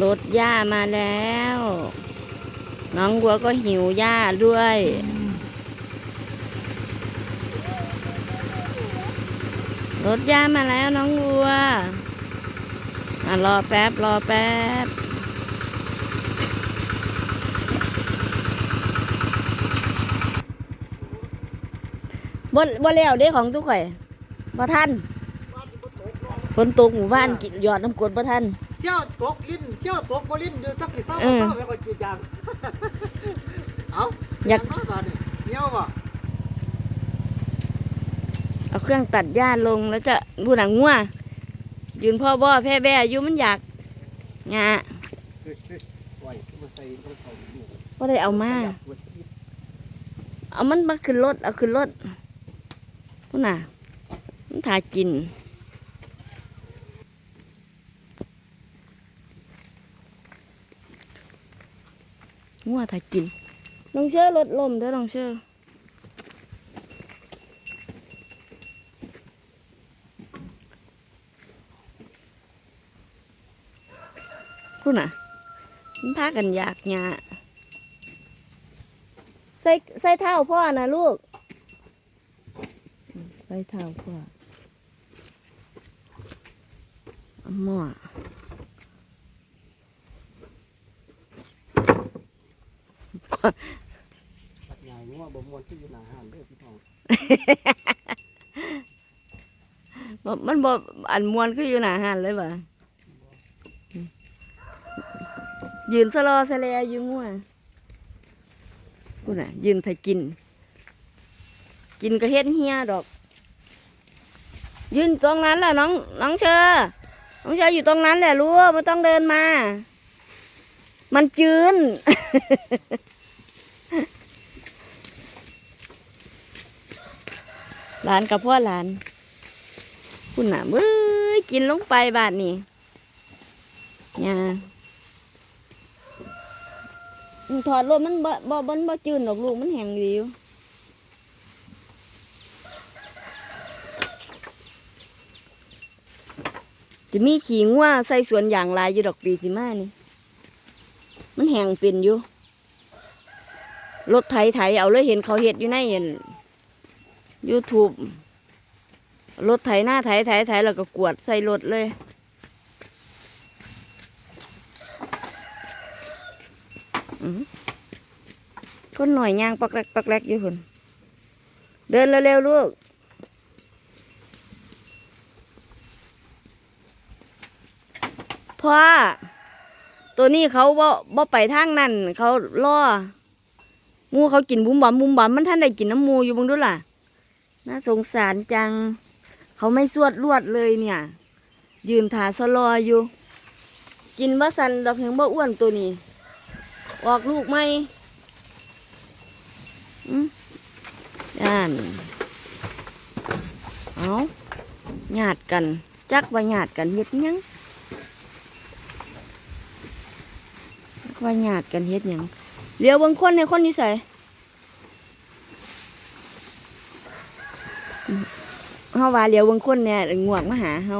รถหญ้ามาแล้ว น้องวัวก็หิวหญ้าด้วย รถหญ้ามาแล้วน้องวัวอะรอแป๊บรอแป๊บบ่บ่แล้วเด้ของทุกข่อยบ่ทันฝนตกหมู่บ้านกิหยอดน้ำกรดบ่ทัน เที่ยวตกลิ้นเที่ยวตกบ่ลิ้นเดือดตักสิเศร้าเออเศร้าไปก่อนจีจางเอาอยากมาบาดนี่เหนียวบ่เอาเครื่องตัดหญ้าลงแล้วจะบูหนังงัวยืนพ่อบ่อแพ่แบ่อยู่มันอยากงะเฮ้ยเฮ้ยปล่อยมาใส่ต้องเขาอยู่บ่ได้เอามา เอามันมาขึ้นรถเอาขึ้นรถพุ่นน่ะ มันถ่ากิน งัวถ่ากินลองเชื่อรถลมเด้อลองเชื่อพุ่นน่ะมันพากันอยากหยาใส่ใส่เท้าพ่อนะลูกอืมใส่เท้าพ่อเอาหม้อ ตัดใหญ่งัวบ่มวนที่อยู่หน้าห้านเด้อพี่น้องบ่มันบ่อันมวนคืออยู่หน้าหันเลยบ่ยืนสลอสแลอยู่งัวกูน่ะ ยืนไทยกิน กินก็เฮ็ดเฮียดอก ยืนตรงนั้นแหละน้องน้องเชอน้องเชออยู่ตรงนั้นแหละรู้ไม่ต้องเดินมา มันจืน หลานกับพ่อหลาน คุณน่ะเบ้ยกินลงไปบาดนี่เนี่ยถอดรถมันบ่บ่บ่บ่จืนดอกลูกมันแห้งดีอยู่จะมีขี่งัวใส่สวนอย่างลายอยู่ดอกปีสิมานี่ มันแห้งเป็นอยู่รถไถไถเอาเลยเห็นเขาเห็ดอยู่ในยูทู บรถไถหน้าไถไถไถแล้วก็กวดใส่รถเลยอือคนหน่อยย่างปักแรกปักแรกอยู่คนเดินเร็วๆลูกพ่อตัวนี้เขาบ่บ่ไปทางนั่นเขาล่อมูเขากินบุ้มบอมบุ้มบอมมันท่านได้กินน้ำมูอยู่บังดูล่ะ น่าสงสารจัง เขาไม่สวดลวดเลยเนี่ย ยืนถาสลออยู่ กินบ่สันดอกเห็นบ่อ้วนตัวนี้ ออกลูกไหมอืมย่านเอาหยาดกัน จักว่าหยาดกันเฮ็ดยังจักว่าหยาดกันเฮ็ดยังเดี๋ยวบางคนในคนนิสัย เฮาว่าเลียวบางคนเนี่ยง่วงมาหาเฮา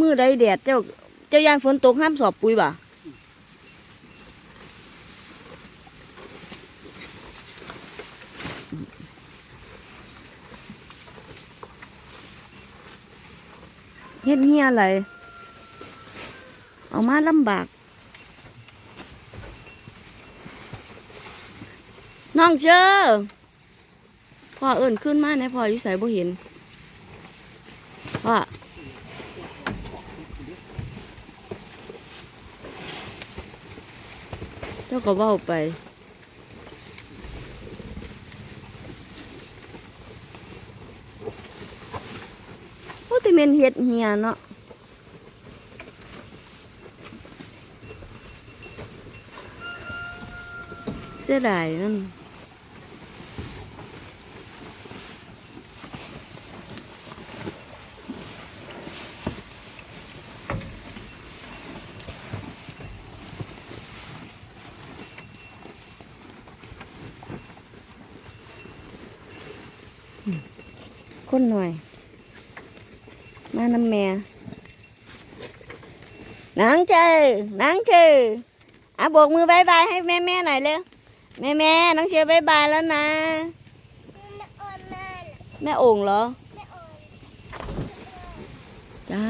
มือใดแดดเจ้า เจ้ายานฝนตกห้ามสอบปุ๋ยบ่เฮ็ดเฮียอะไรเอามาลำบาก น้องเจอพ่อเอิญขึ้นมาในพ่ออยู่ใส่บ่เห็นพ่อเจ้าก็ว้าไปโอ้แต่เมนเฮ็ดเฮียเนาะเสียดายนั่น คนหน่อย มาน้ำแม่นางเจอนางเจออะโบกมือบายบายให้แม่แม่ๆหน่อยเร็วแม่แม่ๆน้องเชียร์บายบายแล้วนะ แม่โอ่งเหรอจ้า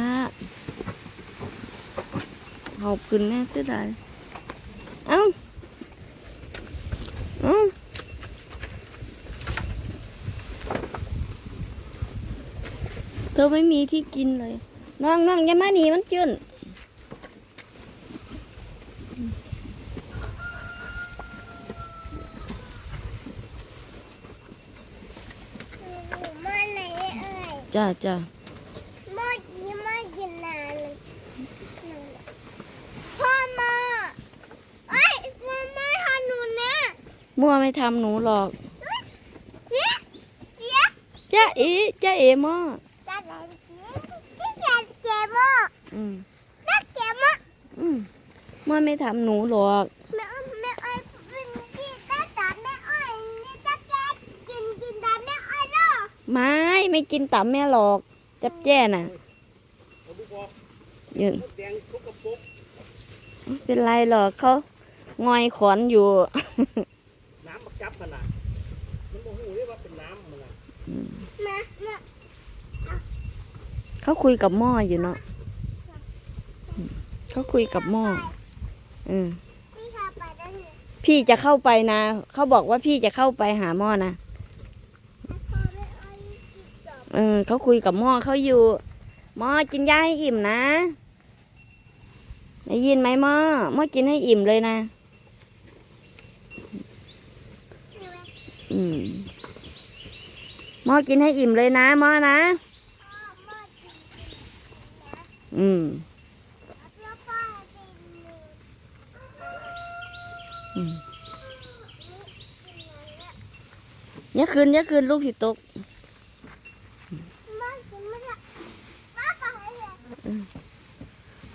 ขอบคุณแน่เสียดายเอ้าเอ้า เธอไม่มีที่กินเลย น้องน้องอย่ามาหนีมันจืนมาไหนเอ่ยจ้าจ้าเมื่อกี้มากินนานเลยพ่อมาเอ้ยมามาทำหนูนะมั่วไม่ทำหนูหรอกเจ๊เจ๊จ้าเอ๋จ้าเอ๋หม่อ จะไหนเจ๊เจ๊เจ๊บ่ อืมเจ๊เจ๊บ่อืมมั่วไม่ทำหนูหรอกแม่แม่อ้อยเป็นที่ตาตาแม่อ้อยนี่จะแกกินกินตาแม่อ้อยเหรอไม่ไม่กินตับแม่หรอก จับแจ้น่ะเอาบุกบอกยืนมดแดงทุกกระปุกไม่เป็นไรหรอกเขางอยขอนอยู่ น้ำบักจับขนาดมันโมโหเลยว่าเป็นน้ำมันน่ะแม่แม่เขาคุยกับหม้ออยู่เนาะอืมเขา คุยกับหม้ออืมพี่พาไปได้ไหมพี่จะเข้าไปนะ เขาบอกว่าพี่จะเข้าไปหาหม้อนะพ่อแม่อ้อยกินจบเออ เขาคุยกับหม้อเขาอยู่หม้อกินยาให้อิ่มนะ ได้ยินไหมหม้อหม้อกินให้อิ่มเลยนะ อืมหม้อกินให้อิ่มเลยนะหม้อนะพ่อมากินกินนะ อืม แล้วพ่อกินหนู อืม กินอะไรอะ อย่าคืนอย่าคืนลูกสิตกบ้านกินไม่ได้ป้าไปเลย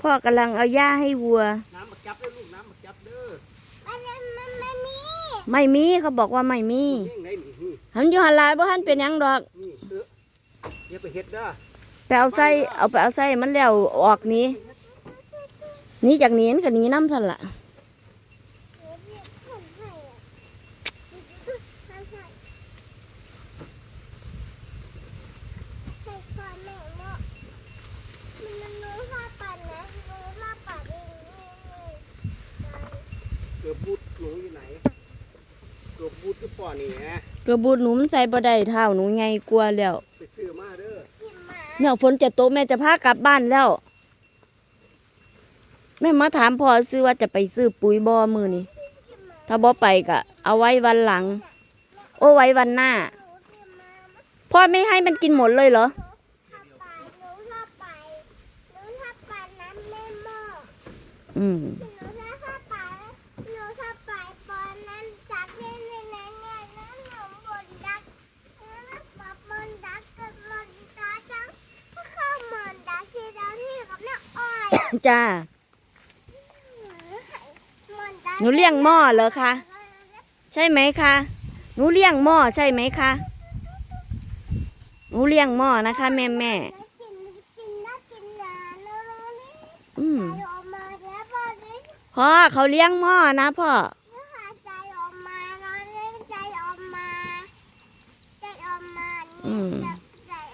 พ่อกำลังเอาหญ้าให้วัว น้ำบักจับเด้อลูกน้ำบักจับเด้อมันมันไม่มีไม่มีเขาบอกว่าไม่มีนี่ไงนี่นี่หันอยู่หันหลายบ่หันเป็นหยังดอกนี่เอออย่าไปเฮ็ดเด้อไปเอาไส้เอาไปเอาไส้มันแล้วออกหนี้หนี้จากหนี้มันก็หนี้น้ำทันละ เดี๋ยวเรียกคนให้อะให้ให้ให้พ่อแม่เนาะมันมันรู้ท่าปั่นนะรู้ท่าปั่นเองนี่นี่ เกือบบูดหนูอยู่ไหน เกือบบูดที่ป่อนี่แหละกระบูดหนูมันใส่บ่ได้เท่าหนูไงกลัวแล้วไปซื้อมาเด้อกินหมาเนี่ยฝนจะตกแม่จะพากลับบ้านแล้ว แม่มาถามพ่อซื้อว่าจะไปซื้อปุ๋ยบ่มือนี่กินหมาถ้าบ่ไปก็เอาไว้วันหลัง โอ้ไว้วันหน้าหนูกินหมาพ่อไม่ให้มันกินหมดเลยเหรอถ้าไปหนูถ้าไปหนูถ้าไปน้ำแม่หม้ออืม จ้า หนูเลี้ยงหม้อเหรอคะ ใช่ไหมคะ หนูเลี้ยงหม้อใช่ไหมคะ หนูเลี้ยงหม้อนะคะ แม่แม่อืมพ่อเขาเลี้ยงหม้อนะพ่ออืม